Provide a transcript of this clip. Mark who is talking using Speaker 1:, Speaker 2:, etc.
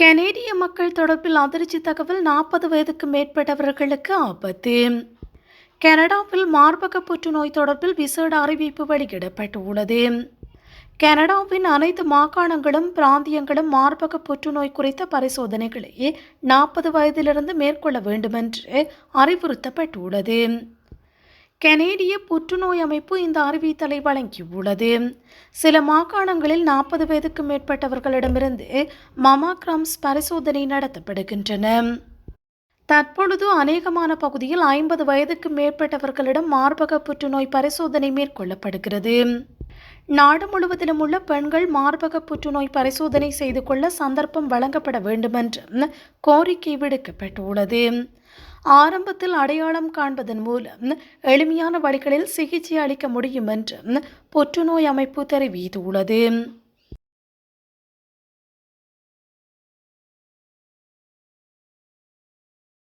Speaker 1: கனேடிய மக்கள் தொடர்பில் அதிர்ச்சி தகவல் நாற்பது வயதுக்கு மேற்பட்டவர்களுக்கு ஆபத்து. கனடாவில் மார்பக புற்றுநோய் தொடர்பில் விசேட அறிவிப்பு வெளியிடப்பட்டுள்ளது. கனடாவின் அனைத்து மாகாணங்களும் பிராந்தியங்களும் மார்பக புற்றுநோய் குறித்த பரிசோதனைகளை நாற்பது வயதிலிருந்து மேற்கொள்ள வேண்டுமென்று அறிவுறுத்தப்பட்டுள்ளது. கனேடிய புற்றுநோய் அமைப்பு இந்த அறிவித்தலை வழங்கியுள்ளது. சில மாகாணங்களில் நாற்பது வயதுக்கு மேற்பட்டவர்களிடமிருந்து மமாக்ராம்ஸ் பரிசோதனை நடத்தப்படுகின்றன. தற்பொழுது அநேகமான பகுதியில் ஐம்பது வயதுக்கு மேற்பட்டவர்களிடம் மார்பக புற்றுநோய் பரிசோதனை மேற்கொள்ளப்படுகிறது. நாடு முழுவதிலும் உள்ள பெண்கள் மார்பக புற்றுநோய் பரிசோதனை செய்து கொள்ள சந்தர்ப்பம் வழங்கப்பட வேண்டுமென்று கோரிக்கை விடுக்கப்பட்டுள்ளது. ஆரம்பத்தில் அடையாளம் காண்பதன் மூலம் எளிமையான வழிகளில் சிகிச்சை அளிக்க முடியும் என்று புற்றுநோய் அமைப்பு தெரிவித்துள்ளது.